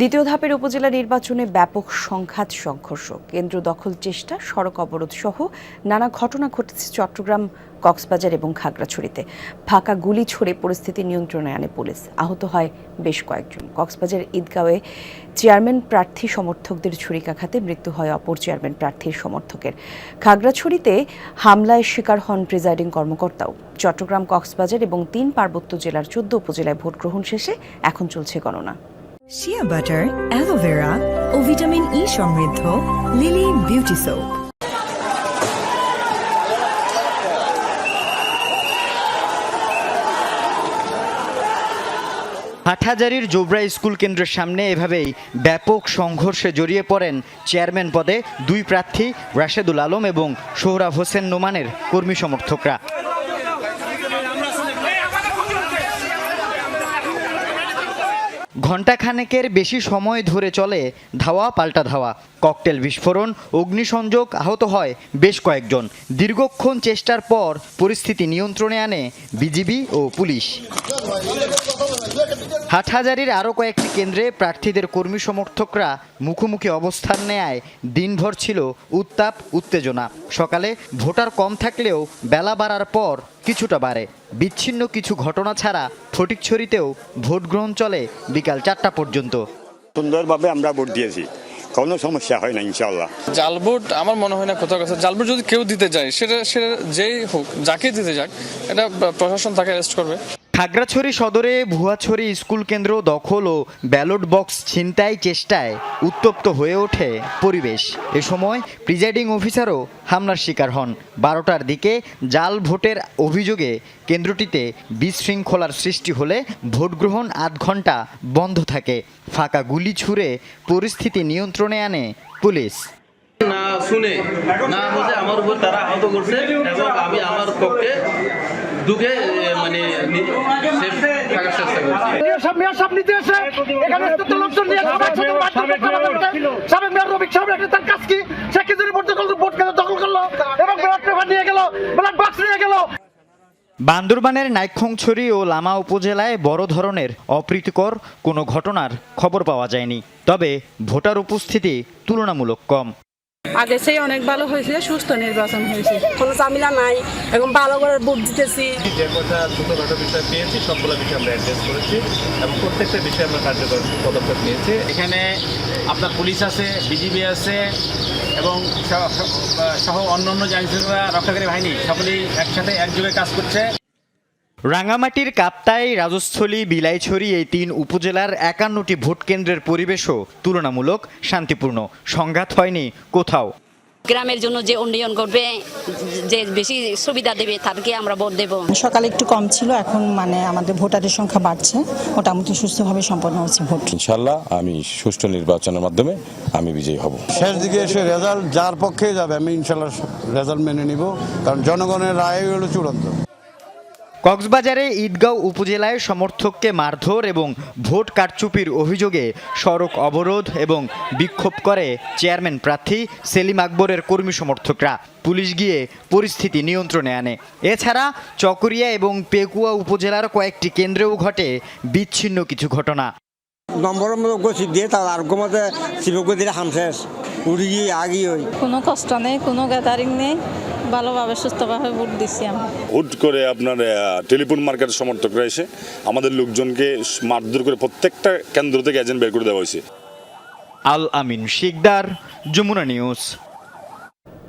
দ্বিতীয় ধাপের উপজেলা নির্বাচনে ব্যাপক সংঘাত, সংঘর্ষ। কেন্দ্র দখল চেষ্টা, সড়ক অবরোধ সহ নানা ঘটনা ঘটেছে চট্টগ্রাম, কক্সবাজার এবং খাগড়াছড়িতে। ফাঁকা গুলি ছড়ে পরিস্থিতি নিয়ন্ত্রণে আনে পুলিশ। আহত হয় বেশ কয়েকজন। কক্সবাজার ঈদগাঁওয়ে চেয়ারম্যান প্রার্থী সমর্থকদের ছুরিকাঘাতে মৃত্যু হয় অপর চেয়ারম্যান প্রার্থীর সমর্থকের। খাগড়াছড়িতে হামলায় শিকার হন প্রিজাইডিং কর্মকর্তাও। চট্টগ্রাম, কক্সবাজার এবং তিন পার্বত্য জেলার চোদ্দ উপজেলায় ভোট গ্রহণ শেষে এখন চলছে গণনা। শিয়া বাটার অ্যালোভেরা ও ভিটামিন ই সমৃদ্ধ লিলি বিউটি সোপ হাটহাজারির জোবরা স্কুল কেন্দ্রের সামনে এভাবেই ব্যাপক সংঘর্ষে জড়িয়ে পড়েন চেয়ারম্যান পদে দুই প্রার্থী রাশেদুল আলম এবং সোহরাব হোসেন নোমানের কর্মী সমর্থকরা। ঘণ্টাখানেকের বেশি সময় ধরে চলে ধাওয়া পাল্টা ধাওয়া। ককটেল বিস্ফোরণ, অগ্নিসংযোগ আহত হয় বেশ কয়েকজন। দীর্ঘক্ষণ চেষ্টার পর পরিস্থিতি নিয়ন্ত্রণে আনে বিজিবি ও পুলিশ। হাটহাজারির আরও কয়েকটি কেন্দ্রে প্রার্থীদের কর্মী সমর্থকরা মুখোমুখি অবস্থান নেয় দিনভর ছিল উত্তাপ, উত্তেজনা। সকালে ভোটার কম থাকলেও বেলা বাড়ার পর কিছুটা বাড়ে। বিচ্ছিন্ন কিছু ঘটনা ছাড়া ফটিকছড়িতেও ভোট গ্রহণ চলে বিকাল চারটা পর্যন্ত। সুন্দরভাবে আমরা ভোট দিয়েছি। কোনো সমস্যা হয় না ইনশাল্লাহ জাল ভোট আমার মনে হয় না কোথাও কাছে। জাল ভোট যদি কেউ দিতে যায়, সেটা সেটা যেই হোক, যাকে দিতে যাক, এটা প্রশাসন তাকে অ্যারেস্ট করবে। খাগড়াছড়ি সদরে ভুয়াছড়ি স্কুল কেন্দ্র দখল ও ব্যালট বক্স ছিনতাই চেষ্টায় উত্তপ্ত হয়ে ওঠে পরিবেশ। এ সময় প্রিজাইডিং অফিসারও হামলার শিকার হন। বারোটার দিকে জাল ভোটের অভিযোগে কেন্দ্রটিতে বিশৃঙ্খলার সৃষ্টি হলে ভোট গ্রহণ আধ ঘণ্টা বন্ধ থাকে। ফাঁকা গুলি ছুড়ে পরিস্থিতি নিয়ন্ত্রণে আনে পুলিশ। না শুনে, না বুঝে আমার উপর তারা আহত করছে এবং আমি আমার পক্ষে ঢুকে মানে থাকার চেষ্টা করছি। বান্দরবানের নাইক্ষংছড়ি ও লামা উপজেলায় বড় ধরনের অপ্রীতিকর কোনো ঘটনার খবর পাওয়া যায়নি। তবে ভোটার উপস্থিতি তুলনামূলক কম। আগে সেই অনেক ভালো হয়েছে সুস্থ নির্বাচন হয়েছে। কোনো ঝামেলা নাই এবং ভালো করে ভোট দিতেছি। যে কটা ছোটোখাটো বিষয় পেয়েছি সবগুলো বিষয় আমরা অ্যাড্রেস করেছি এবং প্রত্যেকটা বিষয়ে আমরা কার্যকর পদক্ষেপ নিয়েছি। এখানে আপনার পুলিশ আছে বিজিবি আছে এবং সহ- সহ অন্যান্য যে আইনশৃঙ্খলা রক্ষাকারী বাহিনী সকলেই একসাথে একযোগে কাজ করছে। রাঙামাটির কাপ্তাই রাজস্থলী বিলাইছড়ি এই তিন উপজেলার একান্নটি ভোট কেন্দ্রের পরিবেশও তুলনামূলক শান্তিপূর্ণ। সংঘাত হয়নি কোথাও। গ্রামের জন্য যে উন্নয়ন করবে যে বেশি সুবিধা দেবে তাদেরকে আমরা ভোট দেব। সকালে একটু কম ছিল এখন মানে আমাদের ভোটারের সংখ্যা বাড়ছে। মোটামুটি সুস্থভাবে সম্পন্ন হচ্ছে ভোট। ইনশাল্লাহ আমি সুষ্ঠু নির্বাচনের মাধ্যমে আমি বিজয়ী হব। শেষ দিকে এসে রেজাল্ট যার পক্ষে যাবে আমি ইনশাল্লাহ রেজাল্ট মেনে নিব কারণ জনগণের রায় হলো চূড়ান্ত। কক্সবাজারে ঈদগাঁও উপজেলায় সমর্থককে মারধর এবং ভোট কারচুপির অভিযোগে সড়ক অবরোধ এবং বিক্ষোভ করে চেয়ারম্যান প্রার্থী সেলিম আকবরের কর্মী সমর্থকরা। পুলিশ গিয়ে পরিস্থিতি নিয়ন্ত্রণে আনে। এছাড়া চকরিয়া এবং পেকুয়া উপজেলার কয়েকটি কেন্দ্রেও ঘটে বিচ্ছিন্ন কিছু ঘটনা। নম্বরের মতো গছি দিয়ে তার আর শিবকে দিলে উড়ি গিয়ে আগি কোনো কষ্ট নেই কোনো গ্যাদারিং নেই। ভালোভাবে সুস্থভাবে ভোট দিচ্ছি আমরা হুট করে আপনার টেলিফোন মার্কেটের সমর্থকরা এসে আমাদের লোকজনকে মারধর করে প্রত্যেকটা কেন্দ্র থেকে এজেন্ট বের করে দেওয়া হয়েছে। আল আমিন শিকদার যমুনা নিউজ।